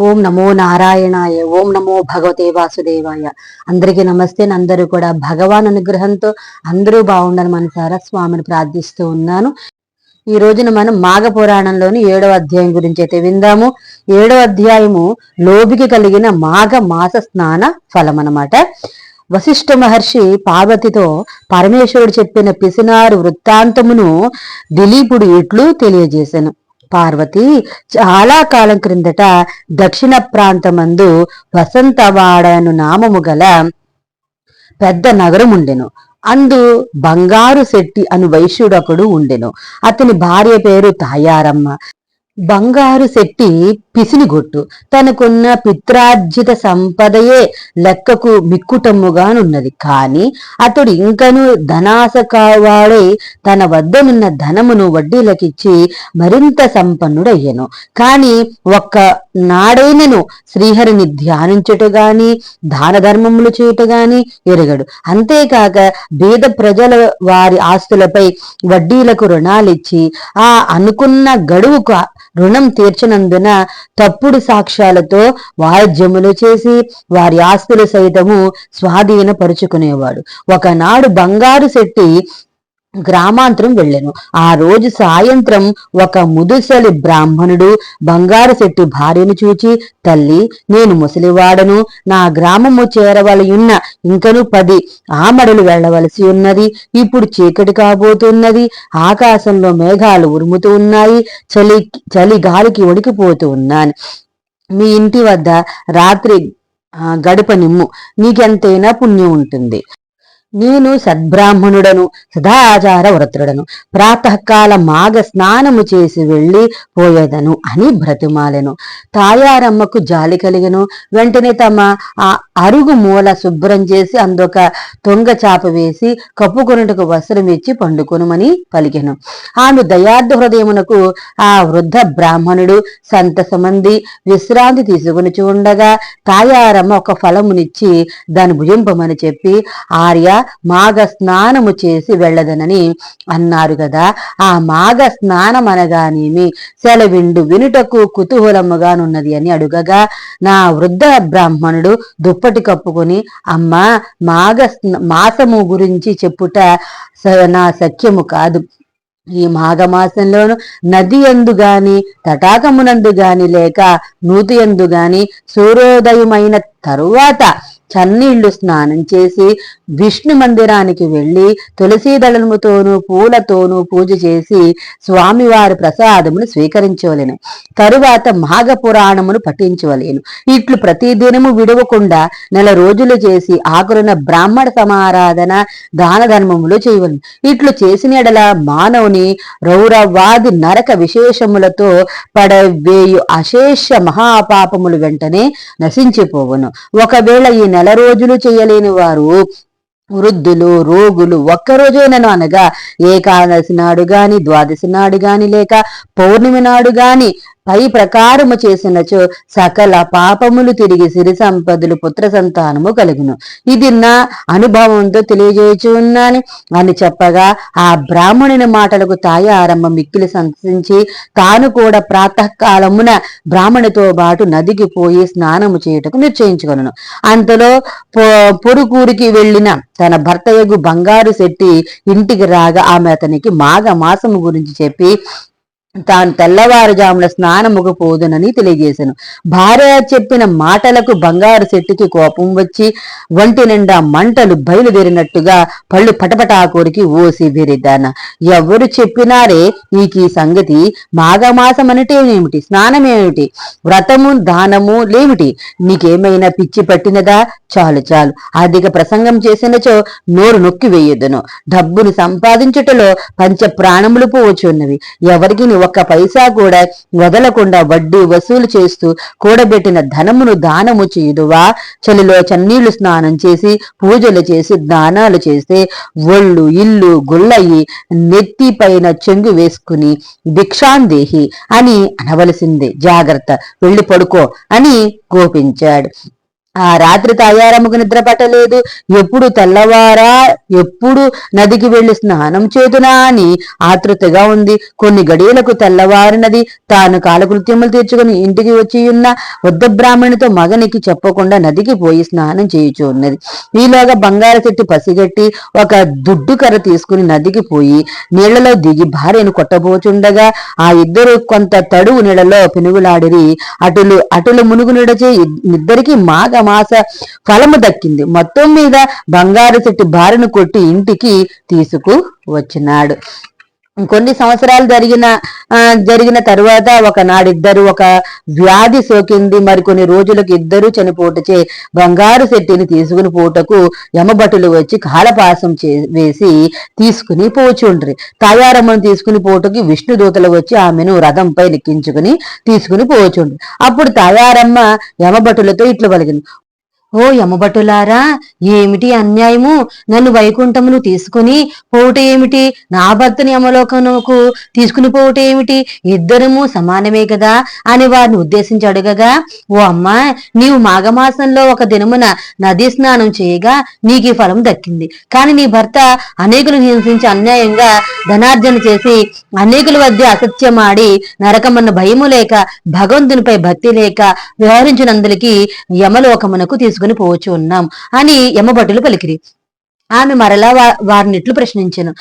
ఓం నమో నారాయణాయ ఓం నమో భగవతే వాసుదేవాయ. అందరికీ నమస్తే. అందరూ కూడా భగవాన్ అనుగ్రహంతో అందరూ బాగుండాలి మనసారా స్వామిని ప్రార్థిస్తూ ఉన్నాను. ఈ రోజున మనం మాఘ పురాణంలోని ఏడవ అధ్యాయం గురించి అయితే విందాము. ఏడవ అధ్యాయము లోబికి కలిగిన మాఘ మాస స్నాన ఫలం అన్నమాట. వశిష్ఠ మహర్షి పార్వతితో పరమేశ్వరుడు చెప్పిన పిసినారు వృత్తాంతమును దిలీపుడు ఇట్లు తెలియజేశాను పార్వతి చాలా కాలం క్రిందట దక్షిణ ప్రాంతమందు వసంతవాడను నామము గల పెద్ద నగరం ఉండెను. అందు బంగారు శెట్టి అను వైశ్యుడొకడు ఉండెను. అతని భార్య పేరు తాయారమ్మ. బంగారు శెట్టి పిసినిగొట్టు తనకున్న పిత్రార్జిత సంపదయే లెక్కకు మిక్కుటమ్ముగానున్నది. కాని అతడు ఇంకను ధనాసకావాడై తన వద్దనున్న ధనమును వడ్డీలకిచ్చి మరింత సంపన్నుడయ్యను. కాని ఒక్క నాడైనను శ్రీహరిని ధ్యానించుట గాని దాన ధర్మములు చేయుట గాని ఎరగడు. అంతేకాక బీద ప్రజల వారి ఆస్తులపై వడ్డీలకు రుణాలిచ్చి ఆ అనుకున్న గడువుకు రుణం తీర్చినందున తప్పుడు సాక్ష్యాలతో వాయిద్యములు చేసి వారి ఆస్తులు సైతము స్వాధీనపరుచుకునేవాడు. ఒకనాడు బంగారు శెట్టి గ్రామాంతరం వెళ్ళాను. ఆ రోజు సాయంత్రం ఒక ముదుసలి బ్రాహ్మణుడు బంగారు శెట్టి భార్యను చూచి తల్లి నేను ముసలివాడను. నా గ్రామము చేరవలయున్న ఇంకను పది ఆమడలు వెళ్ళవలసి ఉన్నది. ఇప్పుడు చీకటి కాబోతున్నది. ఆకాశంలో మేఘాలు ఉరుముతూ ఉన్నాయి. చలి చలి గాలికి వణికిపోతూ ఉన్నాను. మీ ఇంటి వద్ద రాత్రి గడపనిమ్ము నీకెంతైనా పుణ్యం ఉంటుంది. నేను సద్బ్రాహ్మణుడను సదాచార వ్రతుడను ప్రాతకాల మాగ స్నానము చేసి వెళ్ళి పోయేదను అని బ్రతిమాలెను. తాయారమ్మకు జాలి కలిగను. వెంటనే తమ ఆ అరుగు మూల శుభ్రం చేసి అందొక తొంగ చాప వేసి కప్పుకొనుటకు వస్త్రం ఇచ్చి పండుకొనుమని పలికెను. ఆమె దయార్థ హృదయమునకు ఆ వృద్ధ బ్రాహ్మణుడు సంతసమంది విశ్రాంతి తీసుకుని చూడగా తాయారమ్మ ఒక ఫలమునిచ్చి దాని భుజింపమని చెప్పి ఆర్య మాఘ స్నానము చేసి వెళ్ళదనని అన్నారు కదా ఆ మాఘ స్నానం అనగానేమి సెలవిండు వినుటకు కుతూహలముగానున్నది అని అడుగగా నా వృద్ధ బ్రాహ్మణుడు దుప్పటి కప్పుకొని అమ్మా మాఘ మాసము గురించి చెప్పుట నా సఖ్యము కాదు. ఈ మాఘమాసంలోను నది ఎందు గాని తటాకమునందు గాని లేక నూతి ఎందు గాని సూర్యోదయమైన తరువాత చన్నీళ్ళు స్నానం చేసి విష్ణు మందిరానికి వెళ్ళి తులసీదళముతోనూ పూలతోనూ పూజ చేసి స్వామివారి ప్రసాదమును స్వీకరించవలెను. తరువాత మాఘ పురాణమును పఠించవలేను. ఇట్లు ప్రతిదినము విడవకుండా నెల రోజులు చేసి ఆకురున బ్రాహ్మణ సమారాధన దాన ధర్మములు చేయవలను. ఇట్లు చేసిన ఎడల మానవుని రౌరవాది నరక విశేషములతో పడవేయు అశేష మహాపాపములు వెంటనే నశించిపోవును. ఒకవేళ ఈ నెల రోజులు చేయలేని వారు వృద్ధులు రోగులు ఒక్కరోజైనను అనగా ఏకాదశి నాడు గాని ద్వాదశి నాడు గాని లేక పౌర్ణమి నాడు గాని పై ప్రకారము చేసినచో సకల పాపములు తిరిగి సిరి సంపదలు పుత్ర సంతానము కలుగును. ఇది నా అనుభవంతో తెలియజేయుచున్నాను. అని చెప్పగా ఆ బ్రాహ్మణుని మాటలకు తాయ ఆరంభం మిక్కిలి సంతసించి తాను కూడా ప్రాతకాలమున బ్రాహ్మణితో పాటు నదికి పోయి స్నానము చేయుటకు నిశ్చయించుకొను అంతలో పొరుకూరికి వెళ్ళిన తన భర్తయగు బంగారు శెట్టి ఇంటికి రాగా ఆమె అతనికి మాఘ మాసము గురించి చెప్పి తాను తెల్లవారుజామున స్నానముకు పోదునని తెలియజేశాను భార్య చెప్పిన మాటలకు బంగారు శెట్టికి కోపం వచ్చి వంటి నిండా మంటలు బయలుదేరినట్టుగా పళ్ళు పటపటా కోరికి ఓసి బెరిద్దాన ఎవరు చెప్పినారే నీకు ఈ సంగతి? మాఘమాసం అనేటేమిటి స్నానమేమిటి? వ్రతము దానము లేమిటి? నీకేమైనా పిచ్చి పట్టినదా? చాలు చాలు. అధిక ప్రసంగం చేసినచో నోరు నొక్కి వేయొద్దును డబ్బును సంపాదించుటలో పంచ ప్రాణములు పోవచ్చున్నవి ఎవరికి ఒక్క పైసా కూడా వదలకుండా వడ్డీ వసూలు చేస్తూ కూడబెట్టిన ధనమును దానము చేయుదువా? చలిలో చన్నీళ్ళు స్నానం చేసి పూజలు చేసి దానాలు చేస్తే ఒళ్ళు ఇల్లు గుళ్ళయి నెత్తి పైన చెంగు వేసుకుని భిక్షాందేహి అని అనవలసిందే. జాగ్రత్త వెళ్ళి పడుకో అని కోపించాడు. ఆ రాత్రి తాయారమ్మకు నిద్ర పట్టలేదు. ఎప్పుడు తెల్లవారా ఎప్పుడు నదికి వెళ్ళి స్నానం చేతునా అని ఆతృతగా ఉంది. కొన్ని గడియలకు తెల్లవారినది తాను కాలకృత్యములు తీర్చుకుని ఇంటికి వచ్చి ఉన్న వద్ద బ్రాహ్మణితో మగనికి చెప్పకుండా నదికి పోయి స్నానం చేయుచు ఉన్నది. ఈలోగా బంగారు చెట్టు పసిగట్టి ఒక దుడ్డు కర్ర తీసుకుని నదికి పోయి నీళ్ళలో దిగి భార్యను కొట్టబోచుండగా ఆ ఇద్దరు కొంత తడువు నీళ్ళలో పెనుగులాడిరి. అటులు అటులు మునుగు నిడచే ఇద్దరికి మాఘ మాస ఫలము దక్కింది. మొత్తం మీద బంగారు చెట్టు బారిన కొట్టి ఇంటికి తీసుకు వచ్చినాడు కొన్ని సంవత్సరాలు జరిగిన జరిగిన తరువాత ఒకనాడిద్దరు ఒక వ్యాధి సోకింది. మరికొన్ని రోజులకు ఇద్దరు చనిపోటచే బంగారు శెట్టిని తీసుకుని పోటకు యమభటులు వచ్చి కాలపాసం చే వేసి తీసుకుని పోచుండ్రి. తాయారమ్మను తీసుకుని పోటకి విష్ణు దూతలు వచ్చి ఆమెను రథంపై నెక్కించుకుని తీసుకుని పోచుండ్రి. అప్పుడు తాయారమ్మ యమభటులతో ఇట్లు పలికింది. ఓ యమభటులారా ఏమిటి అన్యాయము? నన్ను వైకుంఠమును తీసుకుని పోవుట ఏమిటి నా భర్తని యమలోకమునకు తీసుకుని పోవుట ఏమిటి ఇద్దరము సమానమే కదా అని వారిని ఉద్దేశించి అడగగా ఓ అమ్మా నీవు మాఘమాసంలో ఒక దినమున నదీ స్నానం చేయగా నీకు ఈ ఫలం దక్కింది. కానీ నీ భర్త అనేకులు హింసించి అన్యాయంగా ధనార్జన చేసి అనేకుల వద్ద అసత్యమాడి నరకమన్న భయము లేక భగవంతునిపై భక్తి లేక వ్యవహరించినందులకి యమలోకమునకు తీసుకుని పోవచ్చు ఉన్నాం అని యమభటులు పలికిరి. ఆమె మరలా వారినిట్లు ప్రశ్నించాను.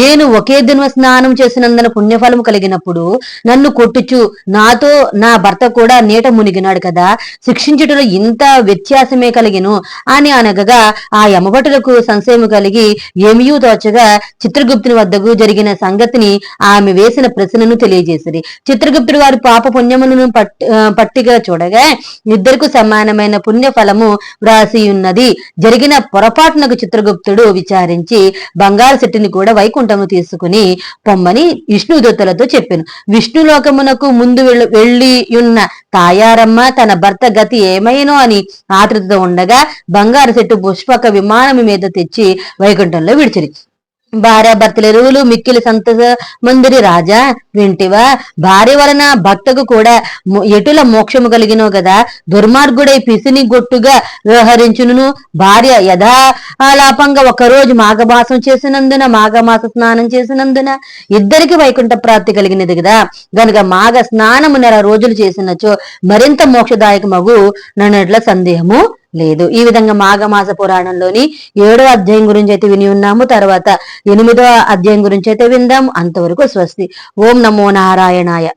నేను ఒకే దిన స్నానం చేసినందున పుణ్యఫలము కలిగినప్పుడు నన్ను కొట్టుచు నాతో నా భర్త కూడా నీట మునిగినాడు కదా శిక్షించుటలో ఇంత వ్యత్యాసమే కలిగిను అని అనగగా ఆ యమభటులకు సంశయం కలిగి ఏమియూ తోచగా చిత్రగుప్తుని వద్దకు జరిగిన సంగతిని ఆమె వేసిన ప్రశ్నను తెలియజేసిరి. చిత్రగుప్తుడు వారి పాప పుణ్యములను పట్టి పట్టిగా చూడగా ఇద్దరికి సమానమైన పుణ్య ఫలము వ్రాసి ఉన్నది జరిగిన పొరపాటునకు చిత్రగుప్తుడు విచారించి బంగారు శెట్టిని కూడా వైకుంఠము తీసుకుని పొమ్మని విష్ణుదూతలతో చెప్పాను. విష్ణులోకమునకు ముందు వెళ్ళి ఉన్న తాయారమ్మ తన భర్త గతి ఏమైనో అని ఆతృతతో ఉండగా బంగారు చెట్టు పుష్పక విమానం మీద తెచ్చి వైకుంఠంలో విడిచిరి. భార్య ఎరువులు మిక్కిలి సంతస మందిరి రాజా వింటివా భార్య వలన భక్తకు కూడా ఎటుల మోక్షము కలిగినో కదా దుర్మార్గుడై పిసిని గొట్టుగా వ్యవహరించును భార్య యథాలాపంగా ఒకరోజు మాఘమాసం చేసినందున మాఘమాస స్నానం చేసినందున ఇద్దరికి వైకుంఠ ప్రాప్తి కలిగినది కదా గనుక మాఘ స్నానము నెల రోజులు చేసినచో మరింత మోక్షదాయకమగు నన్నట్ల సందేహము లేదు. ఈ విధంగా మాఘమాస పురాణంలోని ఏడో అధ్యాయం గురించి అయితే విని ఉన్నాము. తర్వాత ఎనిమిదో అధ్యాయం గురించి అయితే విందాం. అంతవరకు స్వస్తి. ఓం నమో నారాయణాయ.